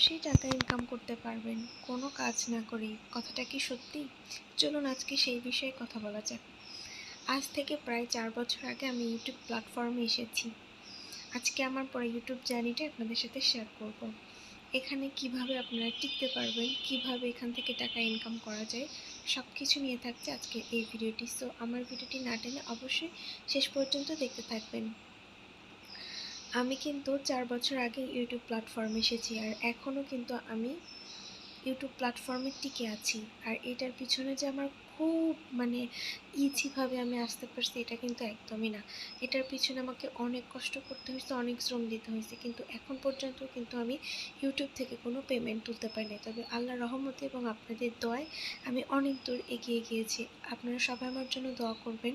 বসেই টাকা ইনকাম করতে পারবেন। কোনো কাজ না করেই। কথাটা কি সত্যি? চলুন আজকে সেই বিষয়ে কথা বলা যাক। আজ থেকে প্রায় চার বছর আগে আমি ইউটিউব প্ল্যাটফর্মে এসেছি। আজকে আমার পরে ইউটিউব জার্নিটা আপনাদের সাথে শেয়ার করব। এখানে কীভাবে আপনারা টিকতে পারবেন, কীভাবে এখান থেকে টাকা ইনকাম করা যায় সব কিছু নিয়ে থাকছে আজকে এই ভিডিওটি সো আমার ভিডিওটি না টেনে অবশ্যই শেষ পর্যন্ত দেখতে থাকবেন। আমি কিন্তু চার বছর আগে ইউটিউব প্ল্যাটফর্মে এসেছি আর এখনও কিন্তু আমি ইউটিউব প্ল্যাটফর্মে টিকে আছি। আর এটার পিছনে যে আমার খুব মানে ইজিভাবে আমি আসতে পারছি এটা কিন্তু একদমই না। এটার পিছনে আমাকে অনেক কষ্ট করতে হয়েছে, অনেক শ্রম দিতে হয়েছে। কিন্তু এখন পর্যন্ত কিন্তু আমি ইউটিউব থেকে কোনো পেমেন্ট তুলতে পারিনি তবে আল্লাহ রহমতে এবং আপনাদের দোয়ায় আমি অনেক দূর এগিয়ে গিয়েছি। আপনারা সবাই আমার জন্য দোয়া করবেন।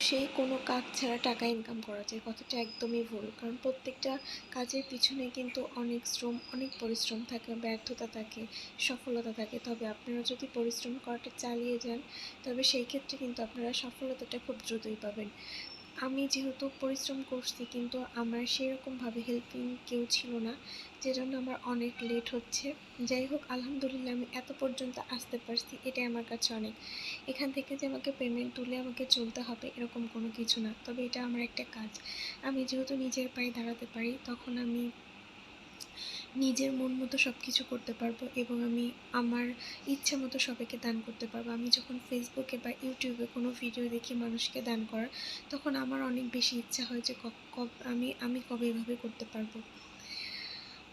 সেই কোনো কাজ ছাড়া টাকা ইনকাম করা যায় কথাটা একদমই ভুল। কারণ প্রত্যেকটা কাজের পিছনে কিন্তু অনেক শ্রম, অনেক পরিশ্রম থাকে, ব্যর্থতা থাকে, সফলতা থাকে। তবে আপনারা যদি পরিশ্রম করাটা চালিয়ে যান, তবে সেই ক্ষেত্রে কিন্তু আপনারা সফলতাটা খুব দ্রুতই পাবেন। আমি যেহেতু পরিশ্রম করছি, কিন্তু আমার সেরকমভাবে হেল্পিং কেউ ছিল না যে জন্য আমার অনেক লেট হচ্ছে। যাই হোক, আলহামদুলিল্লাহ আমি এত পর্যন্ত আসতে পারছি, এটাই আমার কাছে অনেক। এখান থেকে যে আমাকে পেমেন্ট তুলে আমাকে চলতে হবে, এরকম কোনো কিছু না, তবে এটা আমার একটা কাজ। আমি যেহেতু নিজের পায়ে দাঁড়াতে পারি, তখন আমি নিজের মন মতো সব কিছু করতে পারব এবং আমি আমার ইচ্ছা মতো সবাইকে দান করতে পারব। আমি যখন ফেসবুকে বা ইউটিউবে কোনো ভিডিও দেখি মানুষকে দান করার, তখন আমার অনেক বেশি ইচ্ছা হয় যে আমি আমি কবে এভাবে করতে পারব।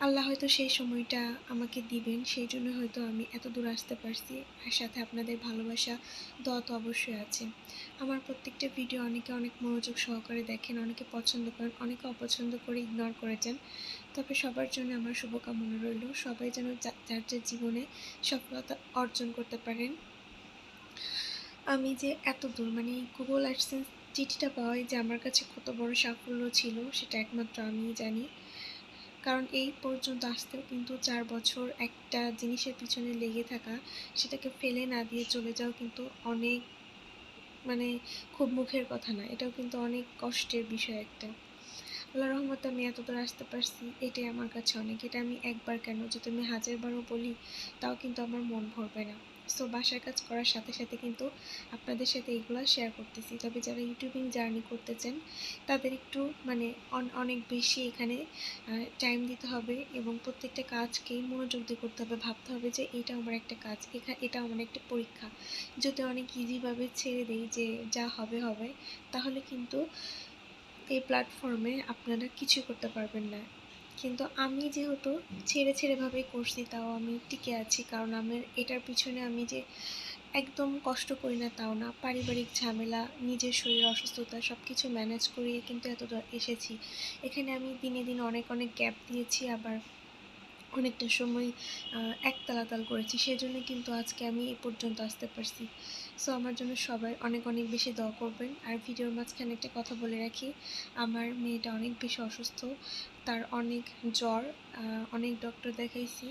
আল্লাহ হয়তো সেই সময়টা আমাকে দিবেন, সেই জন্য হয়তো আমি এত দূর আসতে পারছি আর সাথে আপনাদের ভালোবাসা, দোয়া তো অবশ্যই আছে। আমার প্রত্যেকটা ভিডিও অনেকে অনেক মনোযোগ সহকারে দেখেন, অনেকে পছন্দ করেন, অনেকে অপছন্দ করে ইগনোর করেছেন তবে সবার জন্য আমার শুভকামনা রইল। সবাই যেন যার যার জীবনে সফলতা অর্জন করতে পারেন। আমি যে এত দূর মানে গুগল অ্যাডসেন্স চিঠিটা পাওয়াই যে আমার কাছে কত বড় সাফল্য ছিল, সেটা একমাত্র আমি জানি। কারণ এই পর্যন্ত আসতেও কিন্তু চার বছর একটা জিনিসের পিছনে লেগে থাকা, সেটাকে ফেলে না দিয়ে চলে যাওয়া কিন্তু অনেক মানে খুব মুখের কথা না। এটাও কিন্তু অনেক কষ্টের বিষয় একটা। আল্লাহ রহমতে আমি এতদূর আসতে পারছি, এটাই আমার কাছে অনেক। এটা আমি একবার কেন যদি আমি হাজারবারও বলি, তাও কিন্তু আমার মন ভরবে না। সো বাসার কাজ করার সাথে সাথে কিন্তু আপনাদের সাথে এইগুলো শেয়ার করতেছি। তবে যারা ইউটিউবিং জার্নি করতে চান তাদের একটু মানে অনেক বেশি এখানে টাইম দিতে হবে এবং প্রত্যেকটা কাজকেই মনোযোগ দিয়ে করতে হবে। ভাবতে হবে যে এটা আমার একটা কাজ, এখা এটা আমার একটা পরীক্ষা। যদি অনেক ইজিভাবে ছেড়ে দিই যে যা হবে হবে, তাহলে কিন্তু এই প্ল্যাটফর্মে আপনারা কিছু করতে পারবেন না। কিন্তু আমি যেহেতু ছেড়ে ছেড়েভাবেই করছি, তাও আমি টিকে আছি। কারণ আমার এটার পিছনে আমি যে একদম কষ্ট করি না, তাও না। পারিবারিক ঝামেলা, নিজের শরীর অসুস্থতা সব কিছু ম্যানেজ করিয়ে কিন্তু এত এসেছি। এখানে আমি দিনে দিন অনেক অনেক গ্যাপ দিয়েছি। আবার অনেকটা সময় একতালাতাল করেছি। সেজন্য কিন্তু আজকে আমি এ পর্যন্ত আসতে পারছি। সো আমার জন্য সবাই অনেক অনেক বেশি দোয়া করবেন। আর ভিডিওর মাঝখানে একটা কথা বলে রাখি, আমার মেয়েটা অনেক বেশি অসুস্থ। তার অনেক জ্বর অনেক ডক্টর দেখাইছি।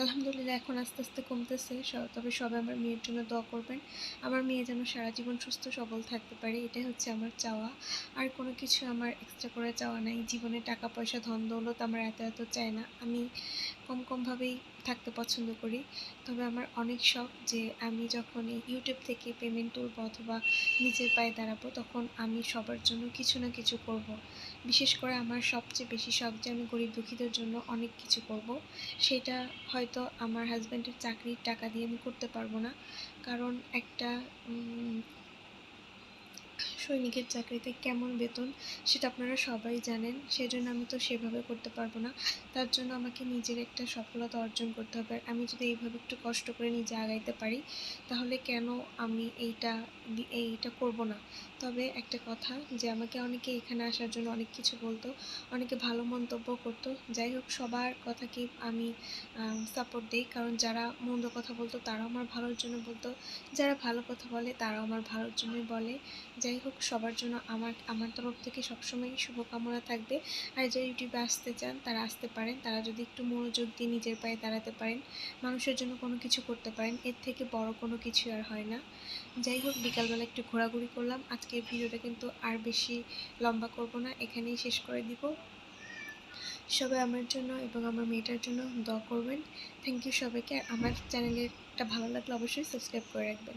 আলহামদুলিল্লাহ এখন আস্তে আস্তে কমতেছে তবে সবাই আমার মেয়ের জন্য দোয়া করবেন। আমার মেয়ে যেন সারা জীবন সুস্থ, সবল থাকতে পারে, এটাই হচ্ছে আমার চাওয়া। আর কোনো কিছু আমার এক্সট্রা করে চাওয়া নাই। জীবনে টাকা, পয়সা, ধন, দৌলত আমার এত এত চাই না। আমি কম কমভাবেই থাকতে পছন্দ করি। তবে আমার অনেক শখ যে আমি যখন এই ইউটিউব থেকে পেমেন্ট তুলবো অথবা নিজের পায়ে দাঁড়াবো, তখন আমি সবার জন্য কিছু না কিছু করব। বিশেষ করে আমার সবচেয়ে বেশি শখ যে আমি গরিব দুঃখীদের জন্য অনেক কিছু করব। সেটা হয়তো আমার হাজব্যান্ডের চাকরির টাকা দিয়ে আমি করতে পারব না কারণ একটা সৈনিকের চাকরিতে কেমন বেতন সেটা আপনারা সবাই জানেন। সেজন্য আমি তো সেভাবে করতে পারব না। তার জন্য আমাকে নিজের একটা সফলতা অর্জন করতে হবে। আমি যদি এইভাবে একটু কষ্ট করে নিজে আগাইতে পারি, তাহলে কেন আমি এইটা এইটা করব না? তবে একটা কথা যে আমাকে অনেকে এখানে আসার জন্য অনেক কিছু বলতো, অনেকে ভালো মন্তব্য করতো। যাই হোক, সবার কথাকে আমি সাপোর্ট দিই। কারণ যারা মন্দ কথা বলতো, তারাও আমার ভালোর জন্য বলতো। যারা ভালো কথা বলে, তারাও আমার ভালোর জন্যই বলে। যাই হোক সবার জন্য আমার আমার তরফ থেকে সবসময় শুভকামনা থাকবে। আর যারা ইউটিউবে আসতে চান, তারা আসতে পারেন। তারা যদি একটু মনোযোগ দিয়ে নিজের পায়ে দাঁড়াতে পারেন, মানুষের জন্য কোনো কিছু করতে পারেন, এর থেকে বড় কোনো কিছু আর হয় না। যাই হোক, বিকালবেলা একটু ঘোরাঘুরি করলাম। আজকের ভিডিওটা কিন্তু আর বেশি লম্বা করব না, এখানেই শেষ করে দিব। সবাই আমার জন্য এবং আমার মেয়েটার জন্য দোয়া করবেন। থ্যাংক ইউ সবাইকে। আমার চ্যানেলেরটা ভালো লাগলে অবশ্যই সাবস্ক্রাইব করে রাখবেন।